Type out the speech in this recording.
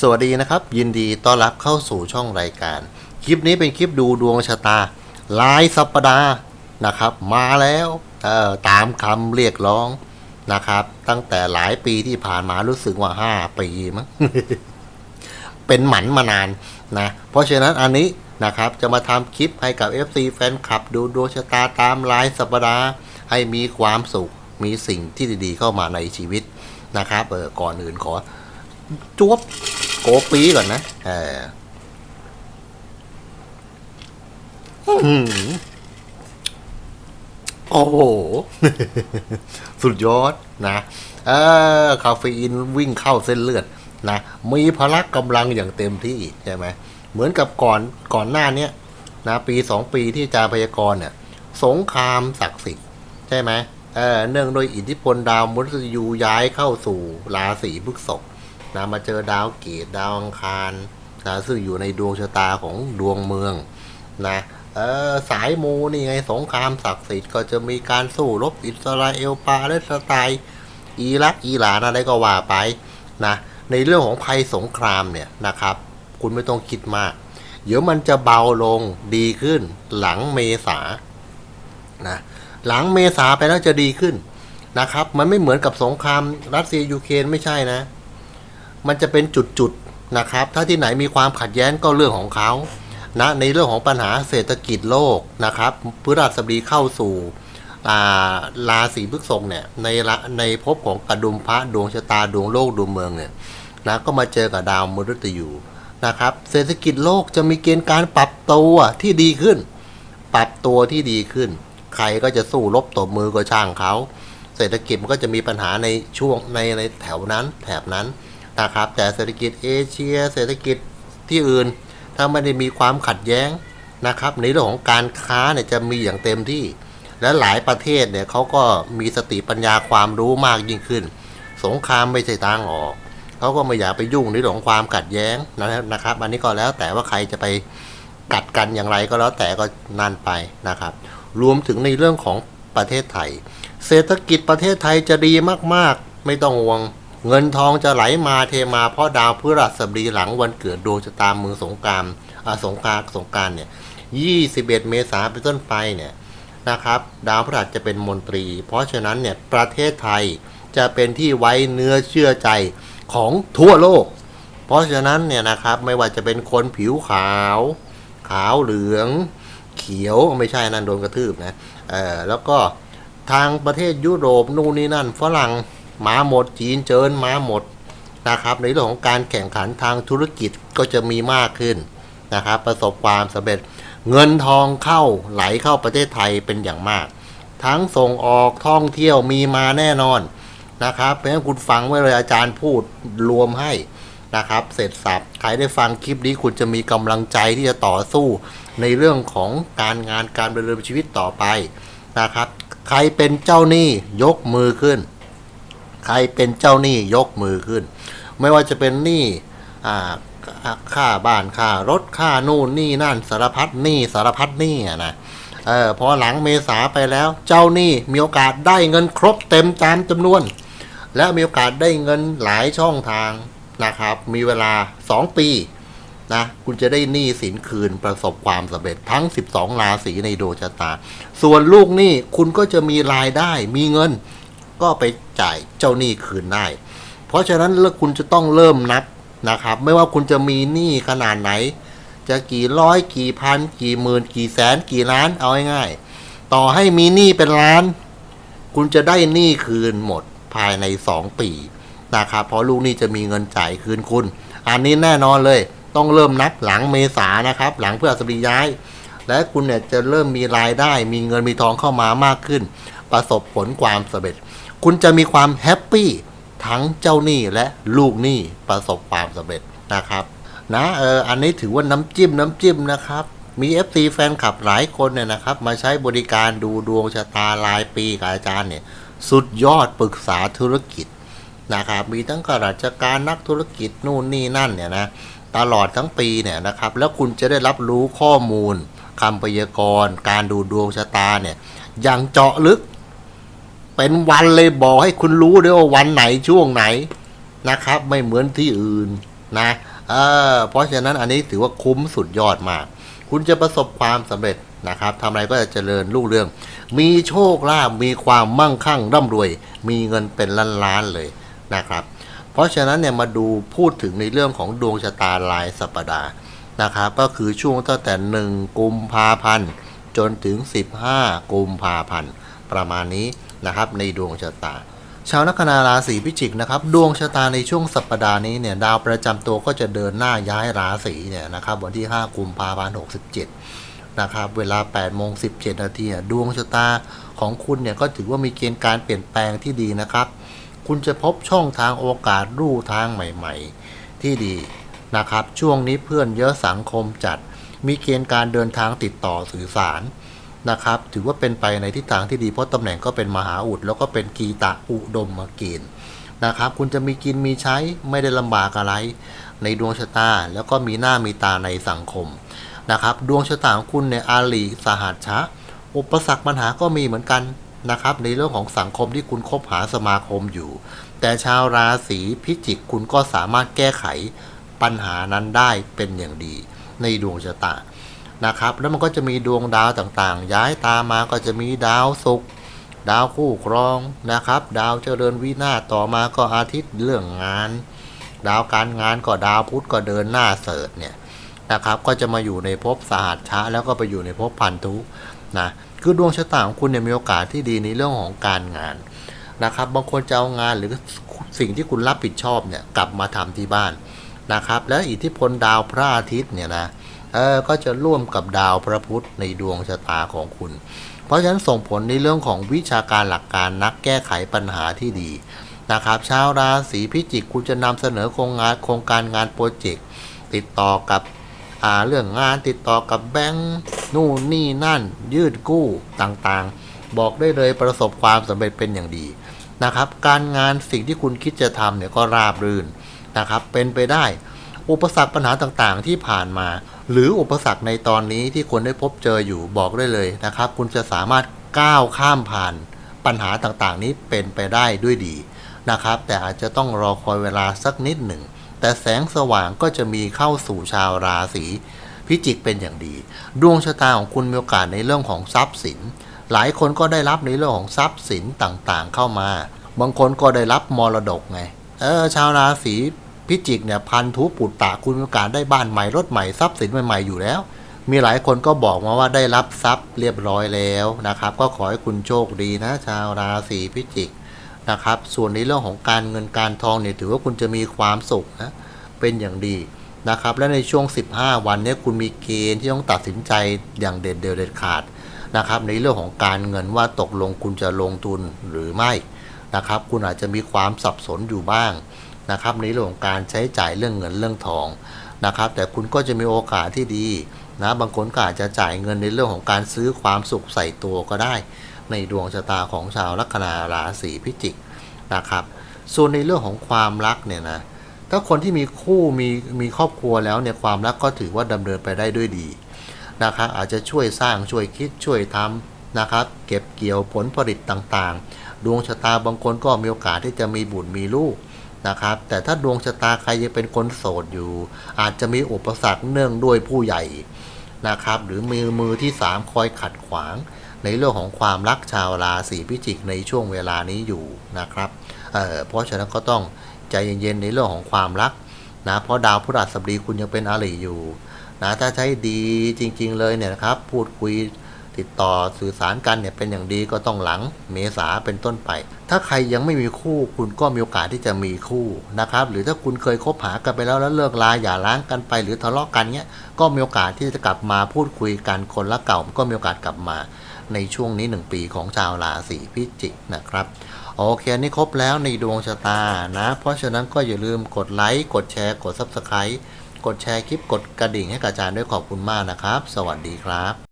สวัสดีนะครับ ยินดีต้อนรับเข้าสู่ช่องรายการ คลิปนี้เป็นคลิปดูดวงชะตารายสัปดาห์นะครับ มาแล้วเออตามคำเรียกร้องนะครับ ตั้งแต่หลายปีที่ผ่านมารู้สึกว่า 5 ปีมั้งเป็นหมันมานานนะ เพราะฉะนั้นอันนี้นะครับจะมาทำคลิปให้กับ FC แฟนคลับ ดูดวงชะตาตามรายสัปดาห์ให้มีความสุขมีสิ่งที่ดีๆเข้ามาในชีวิตนะครับเออก่อนอื่นขอจวบ โกปีก่อนนะเอออื้อหือโอ้โห สุดยอดนะ เออ คาเฟอีนวิ่งเข้าเส้นเลือดนะ มีพละกำลังอย่างเต็มที่ใช่ไหม เหมือนกับก่อนก่อนหน้าเนี้ยนะ ปีสองปีที่จาพยากรณ์เนี่ย สงครามศักดิ์สิทธิ์ใช่ไหมเออเนื่องโดยอิทธิพลดาวมฤตยูย้ายเข้าสู่ราศีพฤษภ นะมาเจอดาวเกตดาวอังคารนะซึ่งอยู่ในดวงชะตาของดวงเมืองนะเออสายมูนี่ไงสงครามศักดิ์สิทธิ์ก็จะมีการสู้รบอิสราเอลปาเลสไตน์อิรักอิหร่านอะไรก็ว่าไปนะในเรื่องของภัยสงครามเนี่ยนะครับ คุณไม่ต้องคิดมาก เดี๋ยวมันจะเบาลงดีขึ้นหลังเมษานะหลังเมษาไปแล้วจะดีขึ้นนะครับ มันไม่เหมือนกับสงครามรัสเซียยูเครนไม่ใช่นะ มันจะเป็นจุดๆนะครับ ถ้าที่ไหนมีความขัดแย้งก็เรื่องของเขานะในเรื่องของปัญหาเศรษฐกิจโลกนะครับพฤหัสบดีเข้าสู่อ่าราศีพฤษภเนี่ยในในภพของกระดุมพระดวงชะตาดวงโลกดวงเมืองเนี่ยนะก็มาเจอกับดาวมฤตยูนะครับเศรษฐกิจโลกจะมีเกณฑ์การปรับตัวที่ดีขึ้น ปรับตัวที่ดีขึ้น ใครก็จะสู้รบตบมือก็ช่างเขา เศรษฐกิจมันก็จะมีปัญหาในช่วงในในแถวนั้นแถบนั้น นะครับ แต่เศรษฐกิจเอเชีย เศรษฐกิจที่อื่น ถ้าไม่ได้มีความขัดแย้งนะครับในเรื่องของการค้าเนี่ยจะมีอย่างเต็มที่ และหลายประเทศเนี่ยเขาก็มีสติปัญญาความรู้มากยิ่งขึ้น สงครามไม่ใช่ทางออกเขาก็ไม่อยากไปยุ่งในเรื่องของความขัดแย้งนะครับ อันนี้ก็แล้วแต่ว่าใครจะไปกัดกันอย่างไรก็แล้วแต่ก็นั่นไปนะครับ รวมถึงในเรื่องของประเทศไทย เศรษฐกิจประเทศไทยจะดีมากๆ ไม่ต้องห่วง เงินทองจะไหลมาเทมาเพราะดาวพฤหัสบดีหลังวันเกิดดวงชะตาเมืองสงกรามสงการสงการเนี่ย21เมษายนเป็นต้นไปเนี่ยนะครับ ดาวพฤหัสจะเป็นมนตรี เพราะฉะนั้นเนี่ยประเทศไทยจะเป็นที่ไว้เนื้อเชื่อใจของทั่วโลก เพราะฉะนั้นเนี่ยนะครับไม่ว่าจะเป็นคนผิวขาว ขาวเหลือง เขียวไม่ใช่นั่นโดนกระทืบนะเออแล้วก็ทางประเทศยุโรปนู่นนี่นั่นฝรั่ง มาหมดจีนเจิญมาหมดนะครับ ในเรื่องของการแข่งขันทางธุรกิจก็จะมีมากขึ้นนะครับ ประสบความสำเร็จเงินทองเข้าไหลเข้าประเทศไทยเป็นอย่างมาก ทั้งส่งออกท่องเที่ยวมีมาแน่นอนนะครับเพราะฉะนั้นคุณฟังไว้เลยอาจารย์พูดรวมให้นะครับเสร็จสับใครได้ฟังคลิปนี้คุณจะมีกำลังใจที่จะต่อสู้ในเรื่องของการงานการดำเนินชีวิตต่อไปนะครับ ใครเป็นเจ้าหนี้ยกมือขึ้น ใครเป็นเจ้าหนี้ยกมือขึ้น ไม่ว่าจะเป็นหนี้ค่าบ้านค่ารถค่านู่นนี่นั่นสารพัดหนี้สารพัดหนี้นะเออพอหลังเมษาไปแล้ว เจ้าหนี้มีโอกาสได้เงินครบเต็มตามจำนวน และมีโอกาสได้เงินหลายช่องทางนะครับ มีเวลา 2 ปีนะคุณจะได้หนี้สินคืนประสบความสำเร็จทั้ง 12 ราศีในดวงชะตา ส่วนลูกหนี้คุณก็จะมีรายได้มีเงิน ก็ไปจ่ายเจ้าหนี้คืนได้ เพราะฉะนั้นเลือกคุณจะต้องเริ่มนับนะครับ ไม่ว่าคุณจะมีหนี้ขนาดไหน จะกี่ร้อยกี่พัน กี่หมื่น กี่แสน กี่ล้านเอาง่ายๆต่อให้มีหนี้เป็นล้าน คุณจะได้หนี้คืนหมดภายใน 2 ปีนะครับเพราะลูกหนี้จะมีเงินจ่ายคืนคุณ อันนี้แน่นอนเลยต้องเริ่มนับหลังเมษานะครับ หลังเพื่อสบดีย้าย และคุณเนี่ยจะเริ่มมีรายได้มีเงินมีทองเข้ามามากขึ้น ประสบผลความสำเร็จ คุณจะมีความแฮปปี้ทั้งเจ้าหนี้และลูกหนี้ประสบความสำเร็จนะครับ นะเอออันนี้ถือว่าน้ำจิ้มน้ำจิ้มนะครับ มี FC แฟนคลับหลายคนเนี่ยนะครับ มาใช้บริการดูดวงชะตารายปีกับอาจารย์เนี่ย สุดยอดปรึกษาธุรกิจนะครับ มีทั้งข้าราชการนักธุรกิจนู่นนี่นั่นเนี่ยนะตลอดทั้งปีเนี่ยนะครับ แล้วคุณจะได้รับรู้ข้อมูลคำพยากรณ์การดูดวงชะตาเนี่ยอย่างเจาะลึก เป็นวันเลยบอกให้คุณรู้ด้วยว่าวันไหนช่วงไหนนะครับ ไม่เหมือนที่อื่นนะเออเพราะฉะนั้นอันนี้ถือว่าคุ้มสุดยอดมาก คุณจะประสบความสำเร็จนะครับทำอะไรก็จะเจริญรุ่งเรือง มีโชคลาภมีความมั่งคั่งร่ำรวย มีเงินเป็นล้านๆเลยนะครับ เพราะฉะนั้นเนี่ยมาดูพูดถึงในเรื่องของดวงชะตารายสัปดาห์นะครับก็คือช่วงตั้งแต่ 1 กุมภาพันธ์จนถึง 15 กุมภาพันธ์ประมาณนี้ นะครับในดวงชะตา ชาวลัคนาราศีพิจิกนะครับดวงชะตาในช่วงสัปดาห์นี้เนี่ยดาวประจำตัวก็จะเดินหน้าย้ายราศีเนี่ยนะครับวันที่ 5 กุมภาพันธ์67 นะครับเวลา8โมง17นาทีดวงชะตาของคุณเนี่ยก็ถือว่ามีเกณฑ์การเปลี่ยนแปลงที่ดีนะครับ คุณจะพบช่องทางโอกาสรูทางใหม่ๆ ที่ดีนะครับ ช่วงนี้เพื่อนเยอะสังคมจัด มีเกณฑ์การเดินทางติดต่อสื่อสาร นะครับ ถือว่าเป็นไปในทิศทางที่ดีเพราะตำแหน่งก็เป็นมหาอุด แล้วก็เป็นกีตะอุดมมาเกณฑ์นะครับ คุณจะมีกินมีใช้ไม่ได้ลำบากอะไร ในดวงชะตาแล้วก็มีหน้ามีตาในสังคมนะครับ ดวงชะตาของคุณในยอาลีสหัสชะ อุปสรรคปัญหาก็มีเหมือนกันนะครับ ในเรื่องของสังคมที่คุณคบหาสมาคมอยู่ แต่ชาวราศีพิจิกคุณก็สามารถแก้ไขปัญหานั้นได้เป็นอย่างดี ในดวงชะตา นะครับ แล้วมันก็จะมีดวงดาวต่างๆ ย้ายตามมาก็จะมีดาวศุกร์ดาวคู่ครองนะครับ ดาวเจริญวินาศต่อมาก็อาทิตย์เรื่องงาน ดาวการงานก็ดาวพุธก็เดินหน้าเสริฐเนี่ยนะครับ ก็จะมาอยู่ในภพสหัสชะแล้วก็ไปอยู่ในภพพันธุนะคือดวงชะตาของคุณเนี่ยมีโอกาสที่ดีในเรื่องของการงานนะครับ บางคนจะเอางานหรือสิ่งที่คุณรับผิดชอบเนี่ยกลับมาทำที่บ้านนะครับ แล้วอิทธิพลดาวพระอาทิตย์เนี่ยนะ ก็จะร่วมกับดาวพระพุธในดวงชะตาของคุณ เพราะฉะนั้นส่งผลในเรื่องของวิชาการหลักการนักแก้ไขปัญหาที่ดีนะครับชาวราศีพิจิกคุณจะนำเสนอโครงงานโครงการงานโปรเจกต์ติดต่อกับเรื่องงานติดต่อกับแบงค์นู่นนี่นั่น ยืดกู้ต่างๆ บอกได้เลยประสบความสำเร็จเป็นอย่างดีนะครับ การงานสิ่งที่คุณคิดจะทำเนี่ยก็ราบรื่นนะครับ เป็นไปได้ อุปสรรคปัญหาต่างๆ ที่ผ่านมา หรืออุปสรรคในตอนนี้ที่คุณได้พบเจออยู่บอกได้เลยนะครับ คุณจะสามารถก้าวข้ามผ่านปัญหาต่างๆ นี้เป็นไปได้ด้วยดีนะครับ แต่อาจจะต้องรอคอยเวลาสักนิดหนึ่ง แต่แสงสว่างก็จะมีเข้าสู่ชาวราศีพิจิกเป็นอย่างดี ดวงชะตาของคุณมีโอกาสในเรื่องของทรัพย์สิน หลายคนก็ได้รับในเรื่องของทรัพย์สินต่างๆ เข้ามา บางคนก็ได้รับมรดกไงเออชาวราศี พิจิกเนี่ยพันธุปุตตะคุณมีโอกาสได้บ้านใหม่รถใหม่ทรัพย์สินใหม่ๆอยู่แล้ว มีหลายคนก็บอกมาว่าได้รับทรัพย์เรียบร้อยแล้วนะครับ ก็ขอให้คุณโชคดีนะ ชาวราศีพิจิกนะครับ ส่วนในเรื่องของการเงินการทองเนี่ยถือว่าคุณจะมีความสุขนะเป็นอย่างดีนะครับ และในช่วง 15 วันนี้คุณมีเกณฑ์ที่ต้องตัดสินใจอย่างเด็ดเดี่ยวเด็ดขาดนะครับ ในเรื่องของการเงินว่าตกลงคุณจะลงทุนหรือไม่นะครับ คุณอาจจะมีความสับสนอยู่บ้าง นะครับในเรื่องของการใช้จ่ายเรื่องเงินเรื่องทองนะครับ แต่คุณก็จะมีโอกาสที่ดีนะบางคนก็อาจจะจ่ายเงินในเรื่องของการซื้อความสุขใส่ตัวก็ได้ ในดวงชะตาของชาวลัคนาราศีพิจิกนะครับ ส่วนในเรื่องของความรักเนี่ยนะถ้าคนที่มีคู่มีมีครอบครัวแล้วเนี่ยความรักก็ถือว่าดำเนินไปได้ด้วยดีนะครับอาจจะช่วยสร้างช่วยคิดช่วยทำนะครับ เก็บเกี่ยวผลผลิตต่างๆ ดวงชะตาบางคนก็มีโอกาสที่จะมีบุตรมีลูก นะครับ แต่ถ้าดวงชะตาใครยังเป็นคนโสดอยู่ อาจจะมีอุปสรรคเนื่องด้วยผู้ใหญ่นะครับ หรือมือมือที่สามคอยขัดขวาง ในเรื่องของความรักชาวราศีพิจิกในช่วงเวลานี้อยู่นะครับเเพราะฉะนั้นก็ต้องใจเย็นๆในเรื่องของความรักนะเพราะดาวพฤหัสบดีคุณยังเป็นอาลีอยู่นะถ้าใช้ดีจริง ๆ เลยเนี่ยนะครับ พูดคุย ติดต่อสื่อสารกันเนี่ยเป็นอย่างดีก็ต้องหลังเมษาเป็นต้นไป ถ้าใครยังไม่มีคู่คุณก็มีโอกาสที่จะมีคู่นะครับ หรือถ้าคุณเคยคบหากันไปแล้วแล้วเลิกลาอย่าล้างกันไป หรือทะเลาะกันเนี้ยก็มีโอกาสที่จะกลับมาพูดคุยกันคนละเก่า ก็มีโอกาสกลับมา ในช่วงนี้ 1 ปีของชาวราศีพิจิกนะครับโอเคอันนี่ครบแล้วในดวงชะตานะ เพราะฉะนั้นก็อย่าลืมกดไลค์กดแชร์กด Subscribe กดแชร์คลิปกดกระดิ่งให้กับอาจารย์ด้วยขอบคุณมากนะครับ สวัสดีครับ